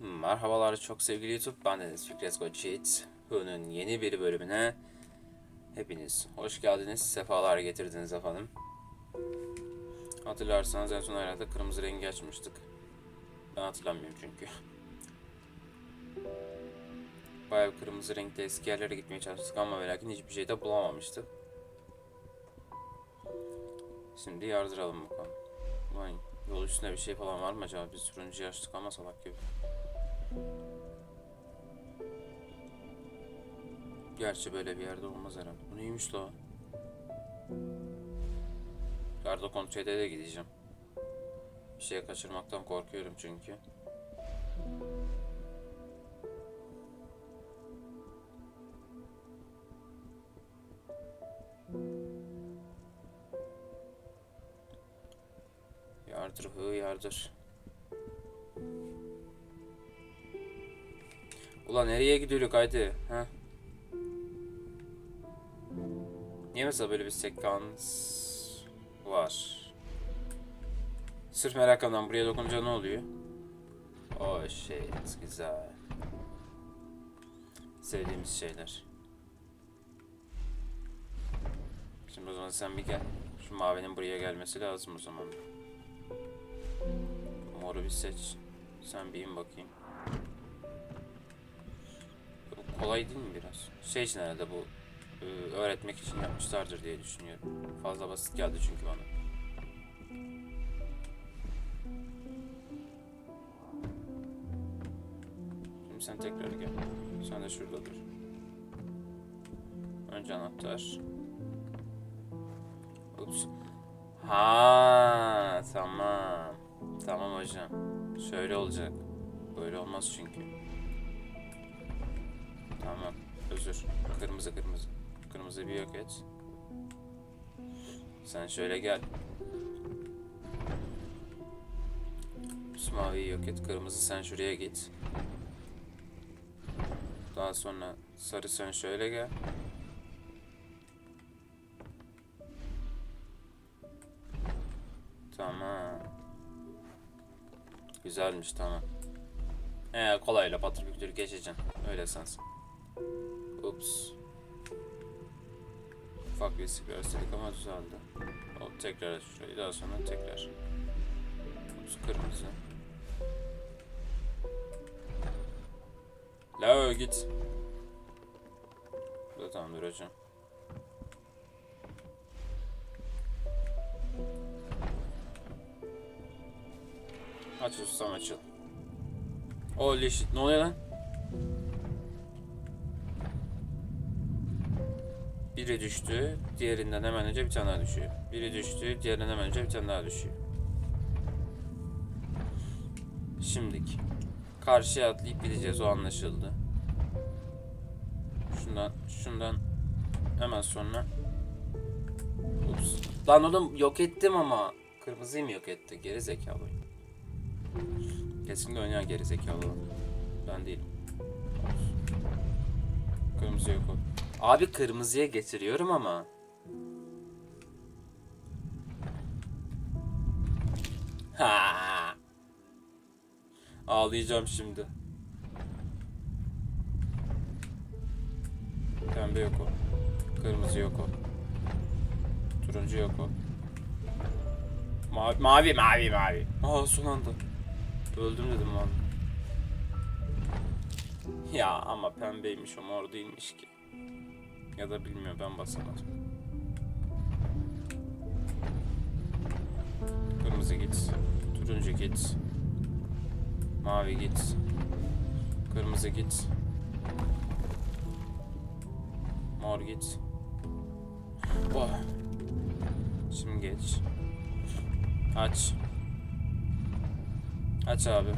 Merhabalar çok sevgili YouTube. Ben Deniz Fikret Koçyiğit. Bunun yeni bir bölümüne hepiniz hoş geldiniz. Sefalar getirdiniz efendim. Hatırlarsanız en son herhalde kırmızı rengi açmıştık. Ben hatırlamıyorum çünkü. Bayağı bir kırmızı renkte eski yerlere gitmeye çalıştık ama ve hiçbir şey de bulamamıştık. Şimdi yardıralım bakalım. Ulan yol üstünde bir şey falan var mı acaba? Biz turuncu açtık ama salak gibi. Gerçi böyle bir yerde olmaz herhalde. Bu neymiş la? Garda kontrole de gideceğim. Bir şey kaçırmaktan korkuyorum çünkü. Yardır hı yardır. Ulan nereye gidiyoruz haydi? Ha? Niye mesela böyle bir sekans var? Sırf merakımdan buraya dokununca ne oluyor? Oh shit güzel. Sevdiğimiz şeyler. Şimdi o zaman sen bir gel. Şu mavinin buraya gelmesi lazım o zaman. Moru bir seç. Sen bir in bakayım. Kolay değil mi biraz? Şey için herhalde bu e, öğretmek için yapmışlardır diye düşünüyorum. Fazla basit geldi çünkü bana. Şimdi sen tekrar gel. Sen de şurada dur. Önce anahtar. Ups. Ha tamam. Tamam hocam. Şöyle olacak. Böyle olmaz çünkü. Tamam. Özür. Kırmızı kırmızı. Kırmızı bir yok et. Sen şöyle gel. Maviyi yok et. Kırmızı sen şuraya git. Daha sonra sarı sen şöyle gel. Tamam. Güzelmiş tamam. He kolayla patır geçeceksin. Öyle sensin. Ups. Ufak bir istikrar istedik ama düzeldi. O tekrar şurayı daha sonra tekrar. Ups kırmızı. La git. Bu da tamamdır hocam. Aç ustam açıl. Holy shit ne oluyor lan? Biri düştü, diğerinden hemen önce bir tane daha düşüyor. Biri düştü, diğerinden hemen önce bir tane daha düşüyor. Şimdiki. Karşıya atlayıp gideceğiz, o anlaşıldı. Şundan, şundan hemen sonra. Ups. Lan oğlum yok ettim ama. Kırmızıyı mı yok etti? Geri zekalı. Kesinlikle oynayan geri zekalı. Ben değilim. Kırmızı yok o. Abi kırmızıya getiriyorum ama. Ha. Ağlayacağım şimdi. Pembe yok o. Kırmızı yok o. Turuncu yok o. Mavi, mavi, mavi, mavi. Aa son anda. Öldüm dedim lan. Ya ama pembeymiş o mor değilmiş ki. Ya da bilmiyorum ben basamadım. Kırmızı git. Turuncu git. Mavi git. Kırmızı git. Mor git. Oh. Şimdi geç. Aç. Aç abi.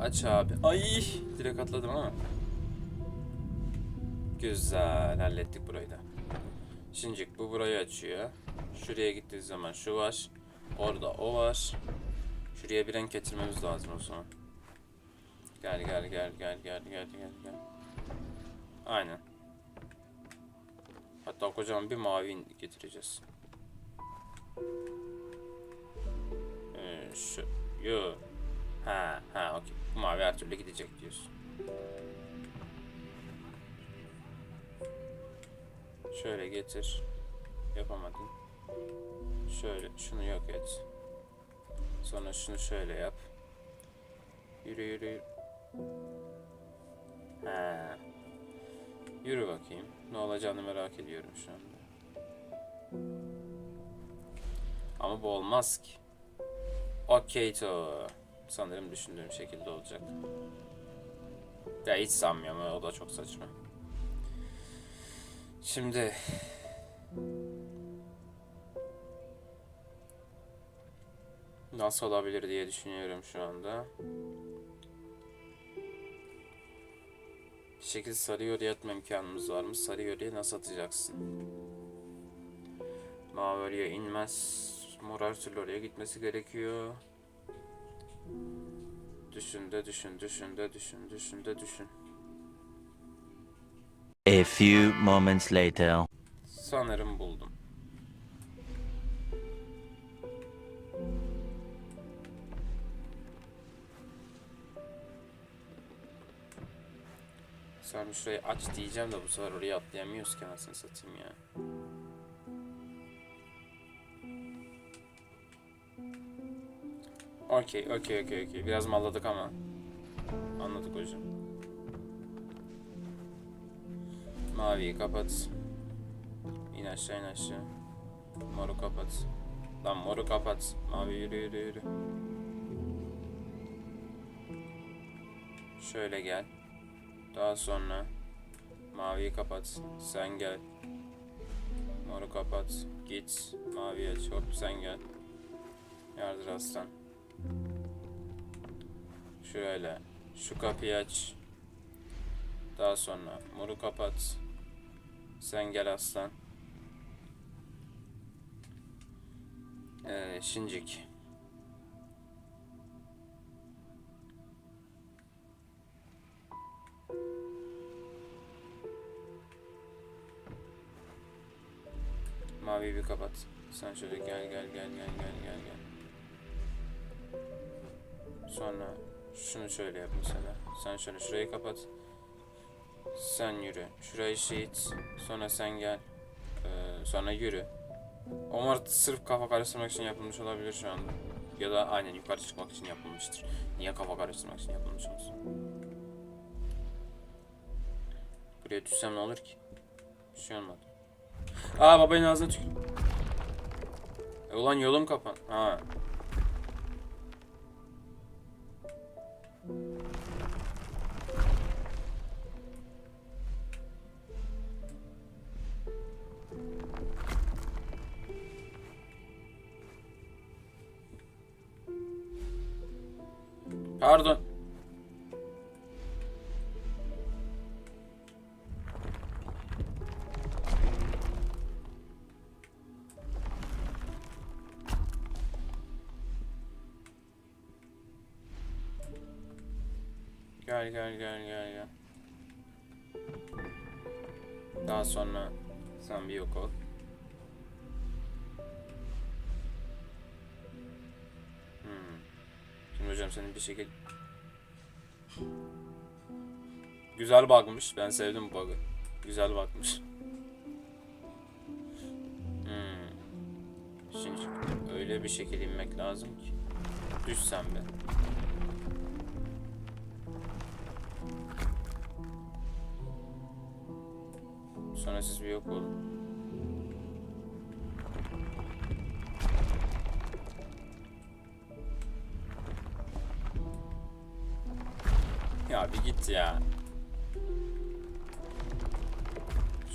Aç abi. Ay, direkt atladım ama. Güzel, hallettik burayı da. Şimdi bu burayı açıyor. Şuraya gittiği zaman şu var. Orada o var. Şuraya bir renk getirmemiz lazım o zaman. Gel gel gel gel gel gel gel gel. Aynen. Hatta kocaman bir mavi getireceğiz. Ee, şu Yo. Ha ha okey. Bu mavi her türlü gidecek diyorsun. Şöyle getir. Yapamadın. Şöyle şunu yok et. Sonra şunu şöyle yap. Yürü yürü yürü. Ha. Yürü bakayım. Ne olacağını merak ediyorum şu anda. Ama bu olmaz ki. Okey to. Sanırım düşündüğüm şekilde olacak. Ya hiç sanmıyorum. O da çok saçma. Şimdi nasıl olabilir diye düşünüyorum şu anda. Bir şekilde sarı yöreye atma imkanımız var mı? Sarı yöreye nasıl atacaksın? Mavi oraya inmez. Mor her türlü oraya gitmesi gerekiyor. Düşün de düşün, düşün de düşün, düşün de düşün. A few moments later. Sanırım buldum. Sen şurayı aç diyeceğim de bu sefer oraya atlayamıyoruz ki anasını satayım ya. Okey, okey, okey, okey. Biraz malladık ama. Anladık hocam. Maviyi kapat. İn aşağı in aşağı. Moru kapat. Lan moru kapat. Mavi yürü yürü yürü. Şöyle gel. Daha sonra maviyi kapat. Sen gel. Moru kapat. Git. Maviyi aç. Hop sen gel. Yardır aslan. Şöyle. Şu kapıyı aç. Daha sonra moru kapat. Sen gel aslan. Ee, Şincik. Mavi bir kapat. Sen şöyle gel gel gel gel gel gel gel. Sonra şunu şöyle yap mesela. Sen şöyle şurayı kapat. Sen yürü. Şurayı şehit. Sonra sen gel. Ee, sonra yürü. Omar sırf kafa karıştırmak için yapılmış olabilir şu anda. Ya da aynen yukarı çıkmak için yapılmıştır. Niye kafa karıştırmak için yapılmış olsun? Buraya düşsem ne olur ki? Bir şey olmadı. Aa babanın ağzına tükür. E ulan yolum kapan. Ha. Pardon. Gel gel gel gel gel. Daha sonra sen bir yok ol. Hocam senin bir şekil... Güzel bakmış. Ben sevdim bu bug'ı. Güzel bakmış. Hmm. Şimdi öyle bir şekil inmek lazım ki. Düş sen be. Sonra siz bir yok olun. Bir git ya.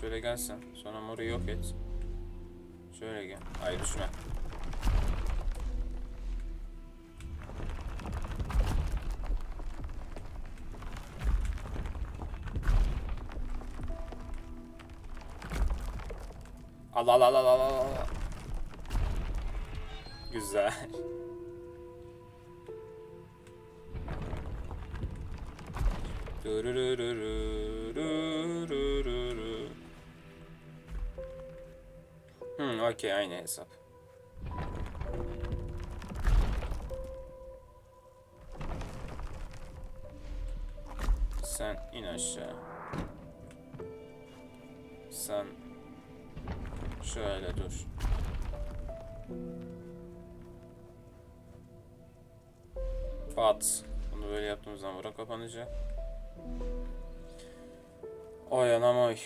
Şöyle gelsen. Sonra moru yok et. Şöyle gel. Hayır düşme. Al al al al al al. al. Güzel. Hmm, okey aynı hesap. Sen in aşağı. Sen şöyle dur. Pat. Bunu böyle yaptığımız zaman bura kapanacak. Oy anam oy.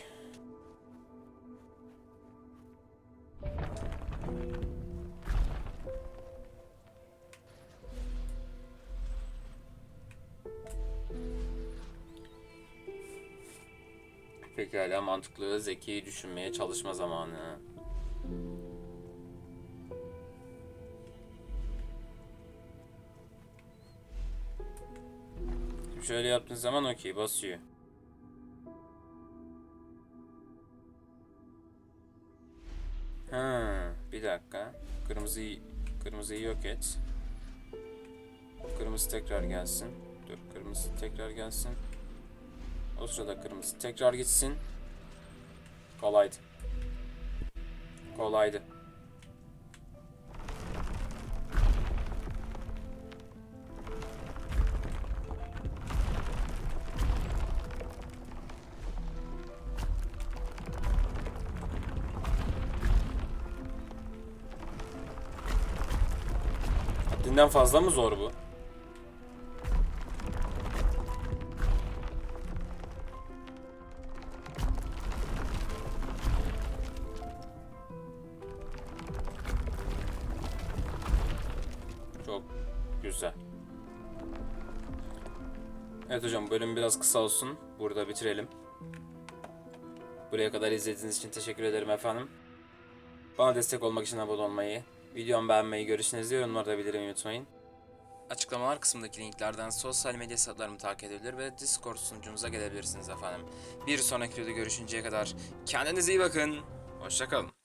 Pekala mantıklı, zeki düşünmeye çalışma zamanı. Şöyle yaptığın zaman okey basıyor. Ha, bir dakika. Kırmızıyı kırmızıyı yok et. Kırmızı tekrar gelsin. Dur, kırmızı tekrar gelsin. O sırada kırmızı tekrar gitsin. Kolaydı. Kolaydı. Haddinden fazla mı zor bu? Çok güzel. Evet hocam bölüm biraz kısa olsun. Burada bitirelim. Buraya kadar izlediğiniz için teşekkür ederim efendim. Bana destek olmak için abone olmayı, videomu beğenmeyi, görüşlerinizi yorumlarda bildirmeyi unutmayın. Açıklamalar kısmındaki linklerden sosyal medya hesaplarımı takip edebilir ve Discord sunucumuza gelebilirsiniz efendim. Bir sonraki videoda görüşünceye kadar kendinize iyi bakın. Hoşçakalın.